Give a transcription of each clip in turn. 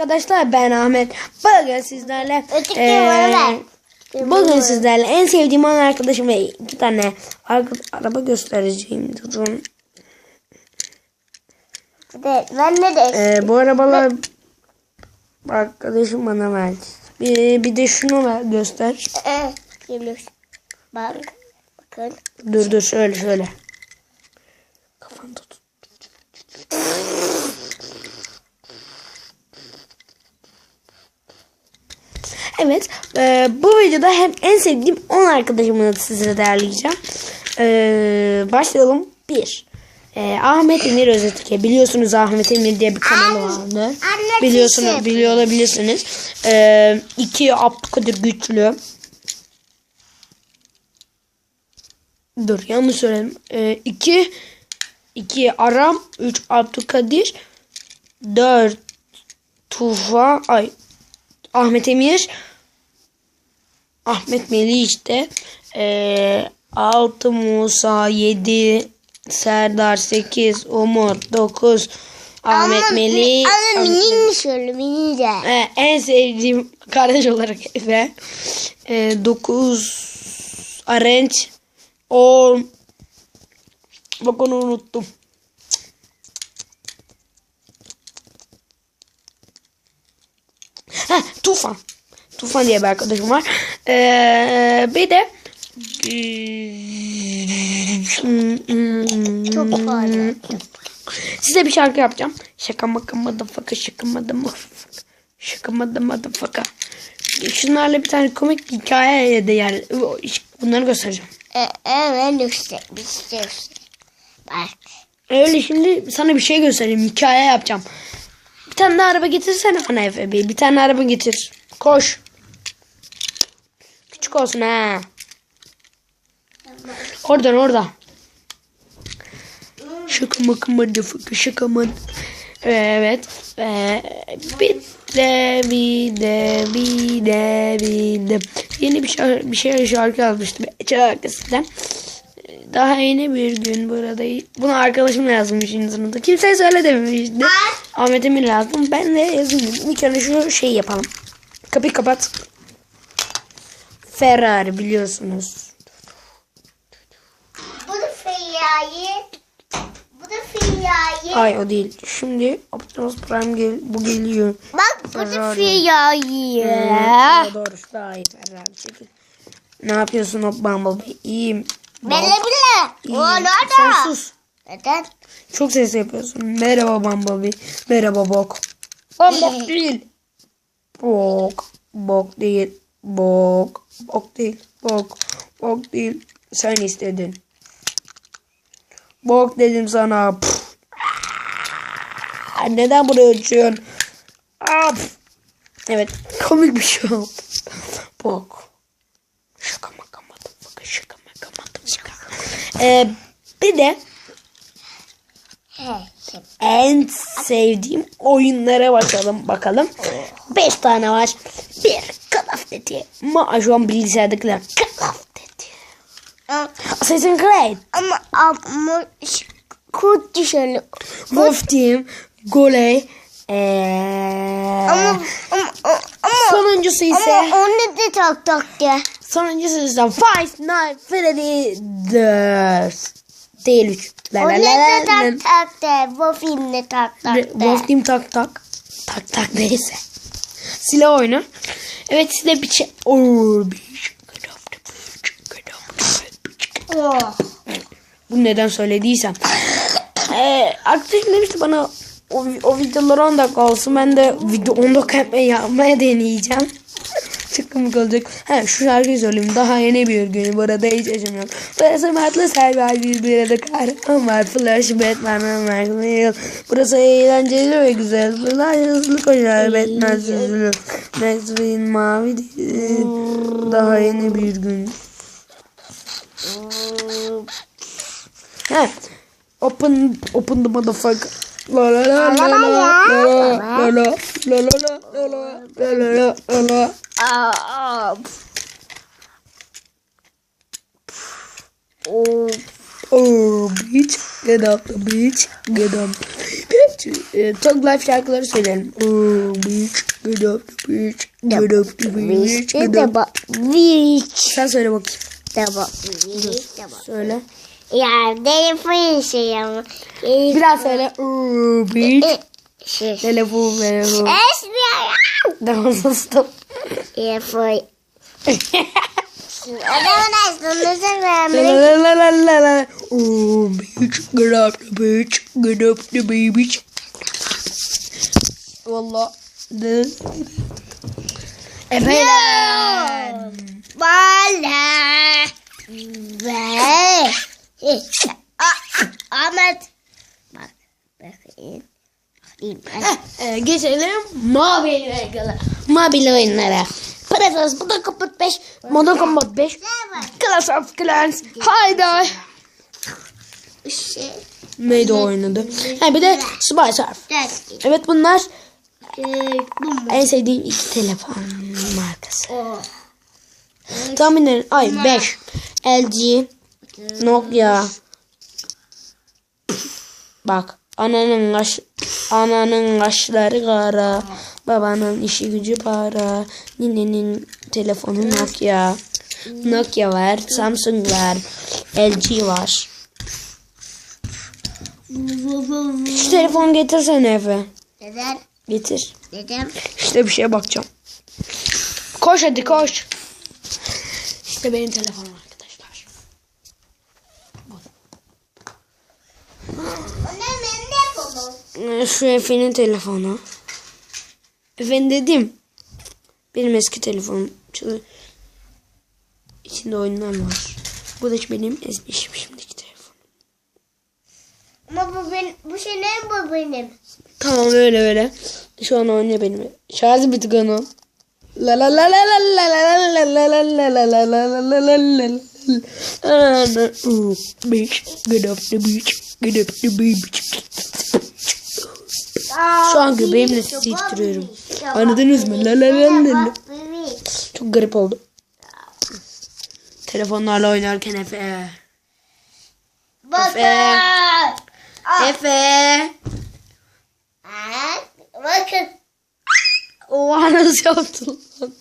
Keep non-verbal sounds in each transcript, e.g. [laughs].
arkadaşlar ben Ahmet. Bugün sizlerle ver. bugün sizlerle en sevdiğim an arkadaşım ve iki tane araba göstereceğim. Durun. Evet, ben ne de Eee, bu arabalar arkadaşım bana verdi. Bir, bir de şunu ver, göster. Ee. Bak. Bakın. Dur dur şöyle şöyle. Kafanı tut. Evet. e, bu videoda hem en sevdiğim 10 arkadaşımı size değerleyeceğim. E, başlayalım. 1. E, Ahmet Emir Özetike. Biliyorsunuz Ahmet Emir diye bir kanalı vardı. anne Biliyorsunuz, biliyor olabilirsiniz. 2. Abdülkadir Güçlü. Dur yanlış söyledim. 2 2 Aram 3 Abdülkadir 4 Tufa ay Ahmet Emir Ahmet Melih işte 6 Musa 7 Serdar 8 Umut 9 Ahmet Ama- Melih Ama Ahmet mini mi şöyle mini de. ee, en sevdiğim kardeş olarak Efe. Ee, 9 Arenç. 10 Bak onu unuttum. Heh, Tufan. Tufan diye bir arkadaşım var. Ee, bir de Çok fazla. Size bir şarkı yapacağım. Şaka maka motherfucker şaka motherfucker. Şaka motherfucker. Şunlarla bir tane komik hikaye de yani bunları göstereceğim. Ee, evet işte. İşte işte. Bak. Öyle şimdi sana bir şey göstereyim. Hikaye yapacağım. Bir tane araba getirsene bana Efe Bey. Bir tane araba getir. Koş. Küçük olsun ha. Oradan orada. Şaka maka motherfucker şaka mother- Evet. Ee, bir de bir de bir de bir de yeni bir şarkı, bir şey şarkı yazmıştım. Şarkısından. Daha yeni bir gün buradayım. Bunu arkadaşım yazmış sınıfta. Kimseye söyle dememişti. Ahmet Emir yazdım. Ben de yazayım. Bir kere şu şeyi yapalım. Kapıyı kapat. Ferrari biliyorsunuz. Bu da fiyayı. Bu da fiyayı. Hayır o değil. Şimdi Optimus Prime gel bu geliyor. Bak bu da Ferrari. fiyayı. Doğru. Daha iyi Ferrari. Çekil. Ne yapıyorsun o Bumblebee? İyiyim. Bele bile. İyiyim. O Sen sus. Neden? Çok ses yapıyorsun. Merhaba Bumblebee. Merhaba Bok. Lan bok değil. Bok. Bok değil. Bok. Bok değil. Bok. Bok değil. Sen istedin. Bok dedim sana. Aa, ah, neden buraya uçuyorsun? Aa, ah, evet. Komik bir şey oldu. Bok. Şaka mı, makamadım. Bakın şaka makamadım. Şaka. Ee, bir de en sevdiğim oyunlara bakalım. Bakalım. 5 tane var. 1, dedi. Ah. Ama şu an bilgisayardakiler kaf dedi. Assassin's Creed. Ama ama kod düşerli. Muftim, Goley, ee... ama, ama, ama, sonuncusu ise ama onu da tak tak diye. Sonuncusu ise Five Nights Freddy 4 değil 3. La, la, la, la, tak tak de. Bu filmde tak tak de. Bu tak tak. Tak tak neyse. Silah oyunu. Evet size bir şey. Oo, şey. Neden söylediysem. Ee, arkadaşım demişti bana o, o videolar 10 dakika olsun. Ben de video 10 dakika yapmaya deneyeceğim. Çok komik olacak. Ha şu şarkıyı söyleyeyim. Daha yeni bir gün. Burada hiç yaşam yok. Burası Mert'le Selva bir bir arada kahraman var. Flash Batman Hill. Burası eğlenceli ve güzel. Flash hızlı koşar. Batman süzülür. Max Wayne mavi. Daha yeni bir gün. Ha. Open open the motherfucker. La la la la la la la la la la la la la la la Aa. Oh. Oh, bitch, get up beach, get up. Bitch, e, Tug Life şarkıları söyleyelim. Oh, beach, get up beach, get up beach, get up. Beach. Sen söyle bakayım. Tamam. Söyle. Ya telefon şey ama. Biraz söyle. Oh, beach. e, Şey. Telefon, telefon. Esmiyorum. Tamam sustum. E foi. Oh, bitch, get the bitch, get the baby. Valla. Efendim. Valla. Ve. Ahmet. Bak. Bakayım. Geçelim mavi rengalı. Mobil oyunlara. Bu da kapat 5. Moda kapat 5. Clash of Clans. Haydi. Neydi o oynadı? Ha bir de Spy Surf. Evet bunlar en sevdiğim iki telefon markası. O. Tahminlerin ay 5. LG, Nokia. Bak ananın kaş ananın kaşları kara. Babanın işi gücü para. Ninenin telefonu Nokia. Nokia var, Samsung var, LG var. Şu telefon getirsene Efe. Neden? Getir. Neden? İşte bir şeye bakacağım. Koş hadi koş. İşte benim telefonum arkadaşlar. Şu Efe'nin telefonu. Efe'nin dedim. Benim eski telefonum. Çalı- İçinde oyunlar var. Bu da benim eski şimdiki telefon. Ama bu benim, bu şey ne bu benim? Tamam öyle öyle. Şu an oynuyor benim. Şarjı bitik onun. La la la la la la la la la la la la la la la la la la. Ooh, Beach, get up the beach, get up the beach. Şu an göbeğimle titriyorum. Anladınız mı? La la la la la. Çok garip oldu. Telefonlarla oynarken Efe. Efe. Efe. Bakın. Oha nasıl yaptın lan?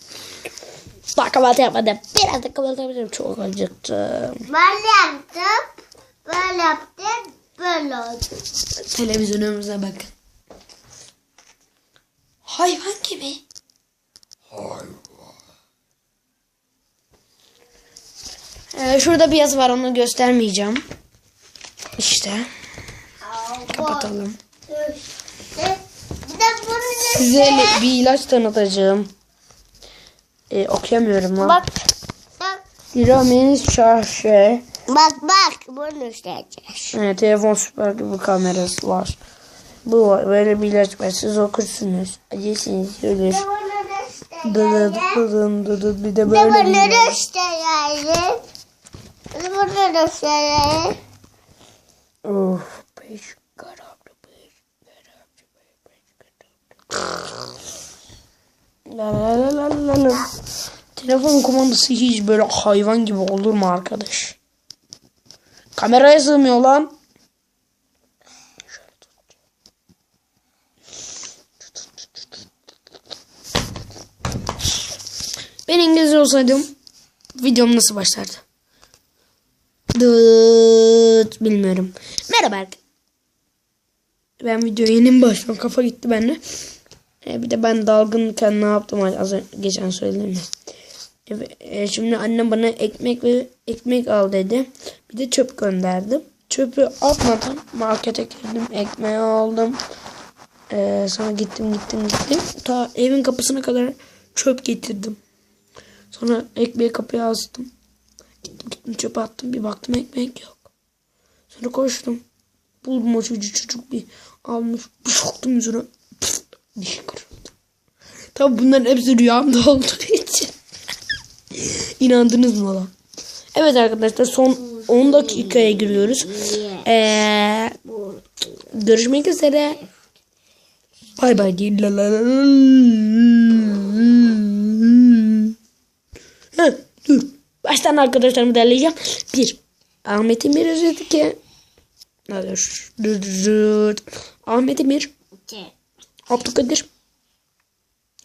Bak kapat yapmadım. Biraz da kapatabilirim. Çok acıktım. Ben yaptım. Böyle yaptım. Böyle oldu. Televizyonumuza bakın. Hayvan gibi. Ee, şurada bir yazı var onu göstermeyeceğim. İşte kapatalım. Size bir ilaç tanıtacağım. Ee, okuyamıyorum lan. Bak. Bak. Diramin şarjı. Bak bak. Bunu göstereceğiz. Evet, telefon süper gibi kamerası var. Bu var. Böyle bir ilaç var. Siz okursunuz. Acısınız. Ölür. Göstereceğiz. dıdın dıdıt. Bir de böyle bir ilaç. Bir de bunu göstereceğiz. Of. Beş karablı beş. Karablı beş. La la la la la la. Telefon kumandası hiç böyle hayvan gibi olur mu arkadaş? Kameraya sığmıyor lan. Ben İngilizce olsaydım videom nasıl başlardı? Dıt, bilmiyorum. Merhaba. Ben videoya yeni mi başlıyorum? Kafa gitti bende. E, bir de ben dalgınken ne yaptım az önce, geçen söyledim ya. Evet, e, şimdi annem bana ekmek ve ekmek al dedi. Bir de çöp gönderdim. Çöpü atmadım. Markete girdim. Ekmeği aldım. E, sonra gittim gittim gittim. Ta evin kapısına kadar çöp getirdim. Sonra ekmeği kapıya astım. Gittim gittim çöpe attım. Bir baktım ekmek yok. Sonra koştum. Buldum o çocuğu çocuk bir almış. Bir soktum yüzüne. Dişi kırıldı. Tabi bunların hepsi rüyamda olduğu [laughs] için. İnandınız mı lan? Evet arkadaşlar son 10 dakikaya giriyoruz. Ee, görüşmek üzere. Bay bay değil. La la la la. Heh, dur. Baştan arkadaşlarımı derleyeceğim. Bir. Ahmet'in bir özeti ki Dur. Dur, dur. Ahmet Emir. Abdülkadir.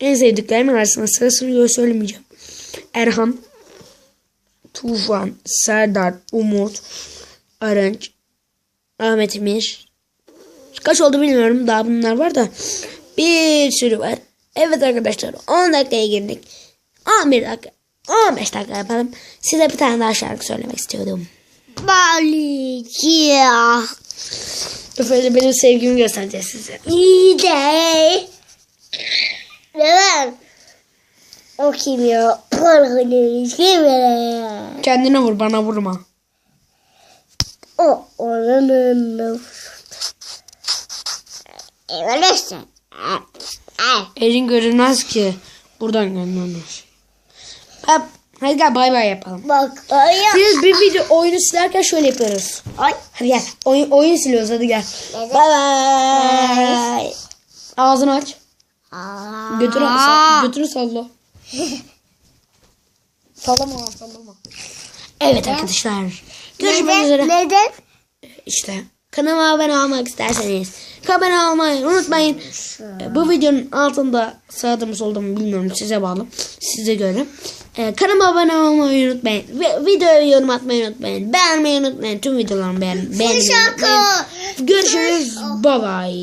En sevdiklerimin arasında sırasını söylemeyeceğim. Erhan. Tufan. Serdar. Umut. Arınç. Ahmet Emir. Kaç oldu bilmiyorum. Daha bunlar var da. Bir sürü var. Evet arkadaşlar 10 dakikaya girdik. 11 dakika. 15 dakika yapalım. Size bir tane daha şarkı söylemek istiyordum. Balıcı. Bu böyle benim sevgimi göstereceğiz size. İyi de. Neden? O kim ya? Kendine vur bana vurma. O oranın. Öyleyse. Elin görünmez ki. Buradan göndermiş. Hadi, hadi gel bay bay yapalım. Bak ay. Biz bir video oyunu silerken şöyle yapıyoruz. Ay. Hadi gel. Oyun, oyun siliyoruz hadi gel. Bay bay. Ağzını aç. Götünü, sa- götünü salla. [laughs] sallama sallama. Evet arkadaşlar. Görüşmek üzere. Neden? İşte kanalıma abone olmak isterseniz abone olmayı unutmayın. Bu videonun altında sağda mı solda mı bilmiyorum size bağlı. Size göre. Ee, kanalıma abone olmayı unutmayın. Ve videoya yorum atmayı unutmayın. Beğenmeyi unutmayın. Tüm videolarımı beğen beğenmeyi unutmayın. Görüşürüz. Bye bye.